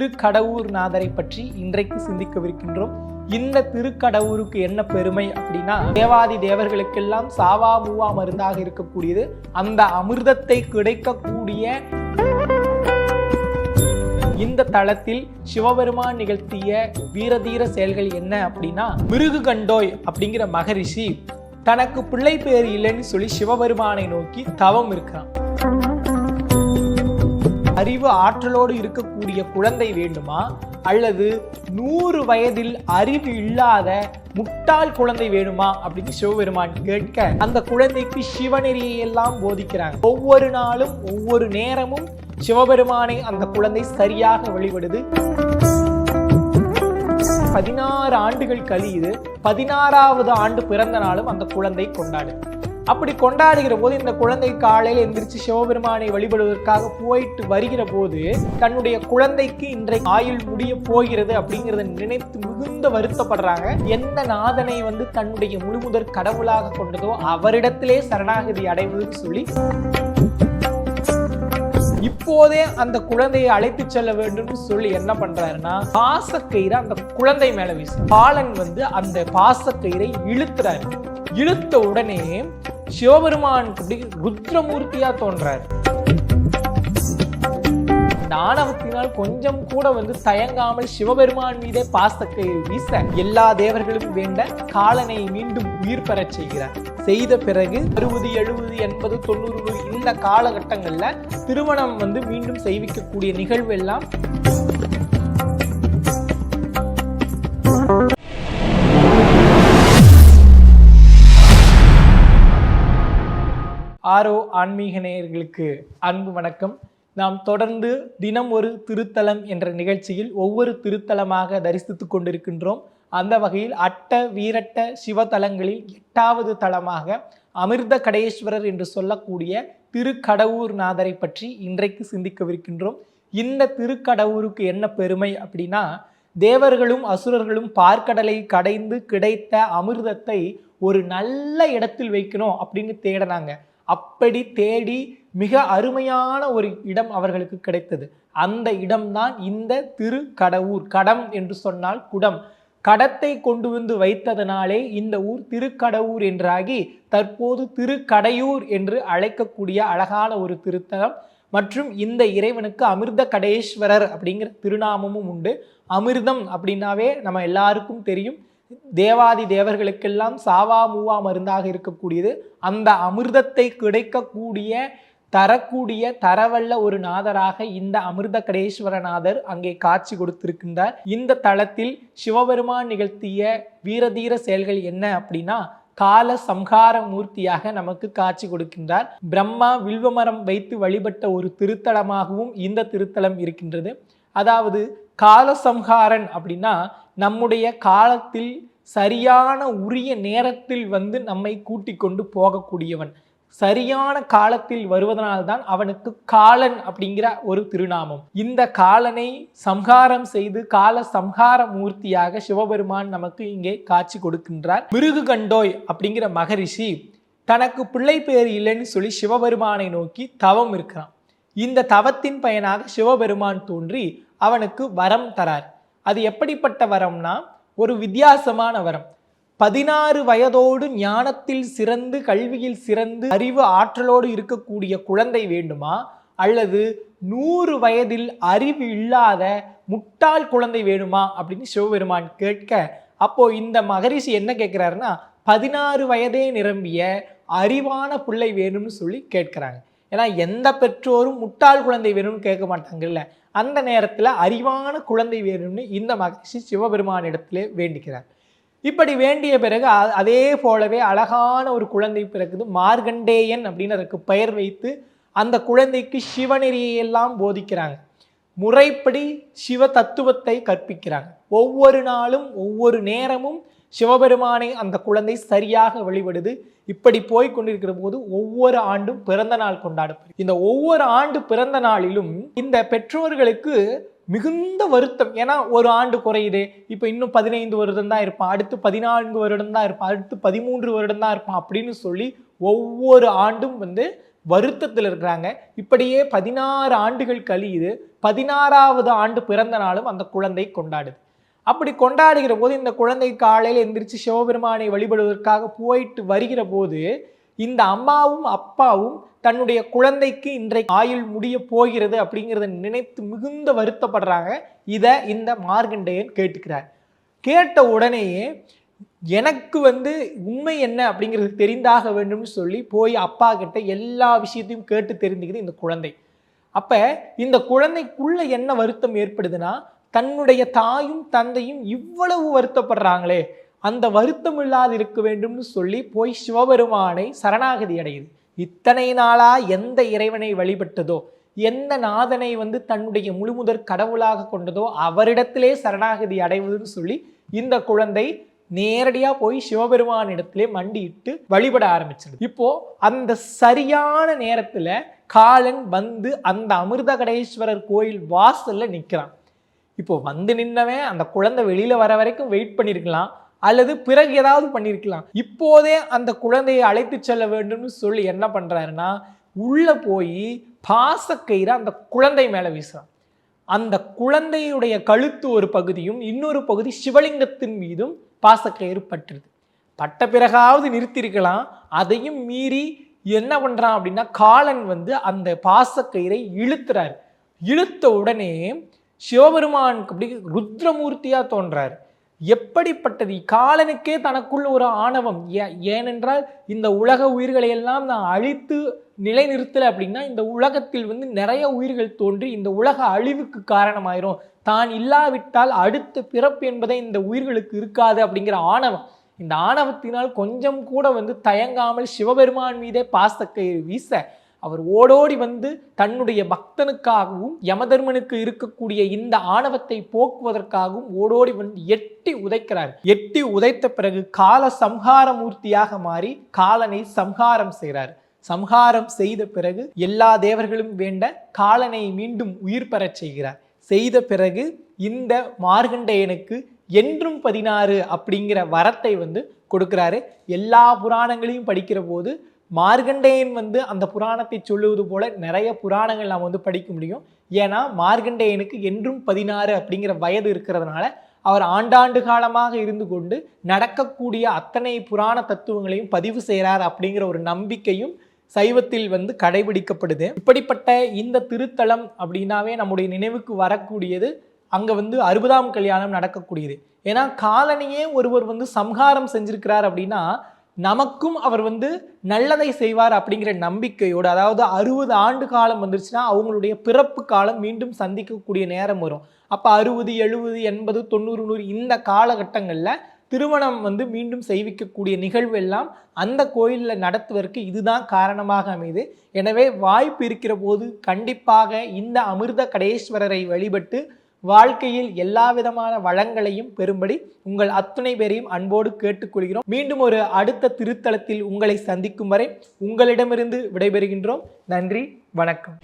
திருக்கடவுர் நாதரை பற்றி இன்றைக்கு சிந்திக்கவிருக்கின்றோம். இந்த திருக்கடவுருக்கு என்ன பெருமை அப்படின்னா தேவாதி தேவர்களுக்கெல்லாம் சாவா மூவா மருந்தாக இருக்கக்கூடியது. அந்த அமிர்தத்தை கிடைக்கக்கூடிய இந்த தளத்தில் சிவபெருமான் நிகழ்த்திய வீரதீர செயல்கள் என்ன அப்படின்னா மிருகு கண்டோய் அப்படிங்கிற மகரிஷி தனக்கு பிள்ளை பேர் இல்லைன்னு சொல்லி சிவபெருமானை நோக்கி தவம் இருக்கிறான். அறிவு ஆற்றலோடு இருக்கக்கூடிய குழந்தை வேண்டுமா? அல்லது நூறு வயதில் அறிவு இல்லாத முட்டாள் குழந்தை வேணுமா? அப்படின்னு சிவபெருமான் கேட்க அந்த குழந்தைக்கு சிவநெறியை எல்லாம் போதிக்கிறாங்க. ஒவ்வொரு நாளும் ஒவ்வொரு நேரமும் சிவபெருமானை அந்த குழந்தை சரியாக வழிபடுது. பதினாறு ஆண்டுகள் கழியுது. பதினாறாவது ஆண்டு பிறந்த நாளும் அந்த குழந்தை கொண்டாடு அப்படி கொண்டாடுகிற போது இந்த குழந்தை காலையில் எந்திரிச்சு சிவபெருமானை வழிபடுவதற்காக போயிட்டு வருகிற போது தன்னுடைய குழந்தைக்கு இன்றைக்கு ஆயுள் முடிய போகிறது அப்படிங்கிறத நினைத்து மிகுந்த வருத்தப்படுறாங்க. எந்த நாதனை வந்து தன்னுடைய முழுமுதற் கடவுளாக கொண்டதோ அவரிடத்திலே சரணாகதி அடைவதுன்னு சொல்லி இப்போதே அந்த குழந்தையை அழைத்து செல்ல வேண்டும்னு சொல்லி என்ன பண்றாருன்னா பாசக்கயிறை அந்த குழந்தை மேல வீசு பாலன் வந்து அந்த பாசக்கயிறை இழுத்துறாரு இழுத்த உடனே சிவபெருமான் அப்படி ருத்ரமூர்த்தியா தோன்றாரு. நாணவத்தினால் கொஞ்சம் கூட வந்து தயங்காமல் சிவபெருமான் மீதே பாசத்தை வீச எல்லா தேவர்களும் வேண்ட காலனை மீண்டும் உயிர் பெறச் செய்கிறார். செய்த பிறகு அறுபது எழுபது எண்பது தொண்ணூறு இந்த காலகட்டங்களில் திருமணம் வந்து மீண்டும் செய்விக்கக்கூடிய நிகழ்வு எல்லாம் ஆரோ ஆன்மீக நேயர்களுக்கு அன்பு வணக்கம். நாம் தொடர்ந்து தினம் ஒரு திருத்தலம் என்ற நிகழ்ச்சியில் ஒவ்வொரு திருத்தலமாக தரிசித்துக் கொண்டிருக்கின்றோம். அந்த வகையில் அட்ட வீரட்ட சிவத்தலங்களில் எட்டாவது தலமாக அமிர்த கடேஸ்வரர் என்று சொல்லக்கூடிய திருக்கடவுர் நாதரை பற்றி இன்றைக்கு சிந்திக்கவிருக்கின்றோம். இந்த திருக்கடவுருக்கு என்ன பெருமை அப்படின்னா தேவர்களும் அசுரர்களும் பார்க்கடலை கடைந்து கிடைத்த அமிர்தத்தை ஒரு நல்ல இடத்தில் வைக்கணும் அப்படின்னு தேடினாங்க. அப்படி தேடி மிக அருமையான ஒரு இடம் அவர்களுக்கு கிடைத்தது. அந்த இடம்தான் இந்த திரு கடவுர் கடம் என்று சொன்னால் குடம். கடத்தை கொண்டு வந்து வைத்ததனாலே இந்த ஊர் திருக்கடவுர் என்றாகி தற்போது திருக்கடையூர் என்று அழைக்கக்கூடிய அழகான ஒரு திருத்தலம். மற்றும் இந்த இறைவனுக்கு அமிர்த கடேஸ்வரர் அப்படிங்கிற திருநாமமும் உண்டு. அமிர்தம் அப்படின்னாவே நம்ம எல்லாருக்கும் தெரியும். தேவாதி தேவர்களுக்கெல்லாம் சாவா மூவா மருந்தாக இருக்கக்கூடியது. அந்த அமிர்தத்தை கிடைக்கக்கூடிய தரக்கூடிய தரவல்ல ஒரு நாதராக இந்த அமிர்த கடேஸ்வரநாதர் அங்கே காட்சி கொடுத்திருக்கின்றார். இந்த தளத்தில் சிவபெருமான் நிகழ்த்திய வீரதீர செயல்கள் என்ன அப்படின்னா கால சம்ஹார மூர்த்தியாக நமக்கு காட்சி கொடுக்கின்றார். பிரம்மா வில்வமரம் வைத்து வழிபட்ட ஒரு திருத்தலமாகவும் இந்த திருத்தலம் இருக்கின்றது. அதாவது காலசம்ஹாரன் அப்படின்னா நம்முடைய காலத்தில் சரியான உரிய நேரத்தில் வந்து நம்மை கூட்டிக் கொண்டு போகக்கூடியவன். சரியான காலத்தில் வருவதனால்தான் அவனுக்கு காலன் அப்படிங்கிற ஒரு திருநாமம். இந்த காலனை சம்ஹாரம் செய்து கால சம்ஹார மூர்த்தியாக சிவபெருமான் நமக்கு இங்கே காட்சி கொடுக்கின்றார். மிருகு கண்டோய் அப்படிங்கிற மகரிஷி தனக்கு பிள்ளை பேர் இல்லைன்னு சொல்லி சிவபெருமானை நோக்கி தவம் இருக்கிறான். இந்த தவத்தின் பயனாக சிவபெருமான் தோன்றி அவனுக்கு வரம் தரார். அது எப்படிப்பட்ட வரம்னா ஒரு வித்தியாசமான வரம். பதினாறு வயதோடு ஞானத்தில் சிறந்து கல்வியில் சிறந்து அறிவு ஆற்றலோடு இருக்கக்கூடிய குழந்தை வேண்டுமா? அல்லது நூறு வயதில் அறிவு இல்லாத முட்டாள் குழந்தை வேணுமா? அப்படின்னு சிவபெருமான் கேட்க அப்போ இந்த மகரிஷி என்ன கேட்கிறாருன்னா பதினாறு வயதே நிரம்பிய அறிவான பிள்ளை வேணும்னு சொல்லி கேட்குறாங்க. ஏன்னா எந்த பெற்றோரும் முட்டாள் குழந்தை வேணும்னு கேட்க மாட்டாங்கல்ல. அந்த நேரத்தில் அறிவான குழந்தை வேணும்னு இந்த மகிழ்ச்சி சிவபெருமானிடத்திலே வேண்டிக்கிறார். இப்படி வேண்டிய பிறகு அதே போலவே அழகான ஒரு குழந்தை பிறகுது மார்கண்டேயன் அப்படின்னு அதற்கு பெயர் வைத்து அந்த குழந்தைக்கு சிவநெறியெல்லாம் போதிக்கிறாங்க. முறைப்படி சிவ தத்துவத்தை கற்பிக்கிறாங்க. ஒவ்வொரு நாளும் ஒவ்வொரு நேரமும் சிவபெருமானை அந்த குழந்தை சரியாக வழிபடுது. இப்படி போய் கொண்டிருக்கிற போது ஒவ்வொரு ஆண்டும் பிறந்த நாள் கொண்டாடப்படும் இந்த ஒவ்வொரு ஆண்டு பிறந்த நாளிலும் இந்த பெற்றோர்களுக்கு மிகுந்த வருத்தம். ஏன்னா ஒரு ஆண்டு குறையுது. இப்போ இன்னும் பதினைந்து வருடம் தான் இருப்பான். அடுத்து பதினான்கு வருடம் தான் இருப்பான். அடுத்து பதிமூன்று வருடம் தான் இருப்பான் அப்படின்னு சொல்லி ஒவ்வொரு ஆண்டும் வந்து வருத்தத்தில் இருக்கிறாங்க. இப்படியே பதினாறு ஆண்டுகள் கழியுது. பதினாறாவது ஆண்டு பிறந்த நாளும் அந்த குழந்தை கொண்டாடுது. அப்படி கொண்டாடுகிற போது இந்த குழந்தை காலையில் எந்திரிச்சு சிவபெருமானை வழிபடுவதற்காக போயிட்டு வருகிற போது இந்த அம்மாவும் அப்பாவும் தன்னுடைய குழந்தைக்கு இன்றைக்கு ஆயுள் முடிய போகிறது அப்படிங்கிறத நினைத்து மிகுந்த வருத்தப்படுறாங்க. இதை இந்த மார்கண்டேயன் கேட்டுக்கிறார். கேட்ட உடனேயே எனக்கு வந்து உண்மை என்ன அப்படிங்கிறது தெரிந்தாக வேண்டும்னு சொல்லி போய் அப்பா கிட்ட எல்லா விஷயத்தையும் கேட்டு தெரிஞ்சுக்குது இந்த குழந்தை. அப்போ இந்த குழந்தைக்குள்ள என்ன வருத்தம் ஏற்படுதுன்னா தன்னுடைய தாயும் தந்தையும் இவ்வளவு வருத்தப்படுறாங்களே அந்த வருத்தம் இல்லாது இருக்க வேண்டும்னு சொல்லி போய் சிவபெருமானை சரணாகதி அடையுது. இத்தனை நாளா எந்த இறைவனை வழிபட்டதோ எந்த நாதனை வந்து தன்னுடைய முழுமுதற் கடவுளாக கொண்டதோ அவரிடத்திலே சரணாகதி அடைவதுன்னு சொல்லி இந்த குழந்தை நேரடியாக போய் சிவபெருமானிடத்திலே மண்டியிட்டு வழிபட ஆரம்பிச்சிடுது இப்போ அந்த சரியான நேரத்தில் காலன் வந்து அந்த அமிர்தகடேஸ்வரர் கோயில் வாசலில் நிற்கிறான் இப்போ வந்து நின்னவன் அந்த குழந்தை வெளியில் வர வரைக்கும் வெயிட் பண்ணியிருக்கலாம் அல்லது பிறகு ஏதாவது பண்ணியிருக்கலாம் இப்போதே அந்த குழந்தையை அழைத்து செல்ல வேண்டும்னு சொல்லி என்ன பண்ணுறாருன்னா உள்ளே போய் பாசக்கயிறு அந்த குழந்தை மேலே வீசுகிறான் அந்த குழந்தையுடைய கழுத்து ஒரு பகுதியும் இன்னொரு பகுதி சிவலிங்கத்தின் மீதும் பாசக்கயிறு பட்டுருது பட்ட பிறகாவது நிறுத்தியிருக்கலாம். அதையும் மீறி என்ன பண்ணுறான் அப்படின்னா காலன் வந்து அந்த பாசக்கயிறை இழுத்துறாரு. இழுத்த உடனே சிவபெருமானுக்கு அப்படி ருத்ரமூர்த்தியாக தோன்றார். எப்படிப்பட்டது? காலனுக்கே தனக்குள்ள ஒரு ஆணவம். ஏனென்றால் இந்த உலக உயிர்களை எல்லாம் நான் அழித்து நிலைநிறுத்தலை அப்படின்னா இந்த உலகத்தில் வந்து நிறைய உயிர்கள் தோன்றி இந்த உலக அழிவுக்கு காரணமாயிரும். தான் இல்லாவிட்டால் அடுத்த பிறப்பு என்பதை இந்த உயிர்களுக்கு இருக்காது அப்படிங்கிற ஆணவம். இந்த ஆணவத்தினால் கொஞ்சம் கூட வந்து தயங்காமல் சிவபெருமான் மீதே பாசக்கயிறு வீச அவர் ஓடோடி வந்து தன்னுடைய பக்தனுக்காகவும் யமதர்மனுக்கு இருக்கக்கூடிய இந்த ஆணவத்தை போக்குவதற்காகவும் ஓடோடி வந்து எட்டி உதைக்கிறார். எட்டி உதைத்த பிறகு கால சம்ஹார மூர்த்தியாக மாறி காலனை சம்ஹாரம் செய்கிறார். சம்ஹாரம் செய்த பிறகு எல்லா தேவர்களும் வேண்ட காலனை மீண்டும் உயிர் பெறச் செய்கிறார். செய்த பிறகு இந்த மார்கண்டேயனுக்கு என்றும் பதினாறு அப்படிங்கிற வரத்தை வந்து கொடுக்குறாரு. எல்லா புராணங்களையும் படிக்கிற போது மார்கண்டேயன் வந்து அந்த புராணத்தை சொல்லுவது போல நிறைய புராணங்கள் நாம் வந்து படிக்க முடியும். ஏன்னா மார்கண்டேயனுக்கு என்றும் பதினாறு அப்படிங்கிற வயது இருக்கிறதுனால அவர் ஆண்டாண்டு காலமாக இருந்து கொண்டு நடக்கக்கூடிய அத்தனை புராண தத்துவங்களையும் பதிவு செய்கிறார் அப்படிங்கிற ஒரு நம்பிக்கையும் சைவத்தில் வந்து கடைபிடிக்கப்படுது. இப்படிப்பட்ட இந்த திருத்தலம் அப்படின்னாவே நம்முடைய நினைவுக்கு வரக்கூடியது அங்கே வந்து அறுபதாம் கல்யாணம் நடக்கக்கூடியது. ஏன்னா காலனியே ஒருவர் வந்து சம்ஹாரம் செஞ்சிருக்கிறார் அப்படின்னா நமக்கும் அவர் வந்து நல்லதை செய்வார் அப்படிங்கிற நம்பிக்கையோடு அதாவது அறுபது ஆண்டு காலம் வந்துருச்சுன்னா அவங்களுடைய பிறப்பு காலம் மீண்டும் சந்திக்கக்கூடிய நேரம் வரும். அப்போ அறுபது எழுபது எண்பது தொண்ணூறு நூறு இந்த காலகட்டங்களில் திருமணம் வந்து மீண்டும் செய்விக்கக்கூடிய நிகழ்வு எல்லாம் அந்த கோயிலில் நடத்துவதற்கு இதுதான் காரணமாக அமையுது. எனவே வாய்ப்பு இருக்கிற போது கண்டிப்பாக இந்த அமிர்த கடேஸ்வரரை வழிபட்டு வாழ்க்கையில் எல்லா விதமான வளங்களையும் பெறும்படி உங்கள் அத்துணை பேரையும் அன்போடு கேட்டுக்கொள்கிறோம். மீண்டும் ஒரு அடுத்த திருத்தலத்தில் உங்களை சந்திக்கும் வரை உங்களிடமிருந்து விடைபெறுகின்றோம். நன்றி வணக்கம்.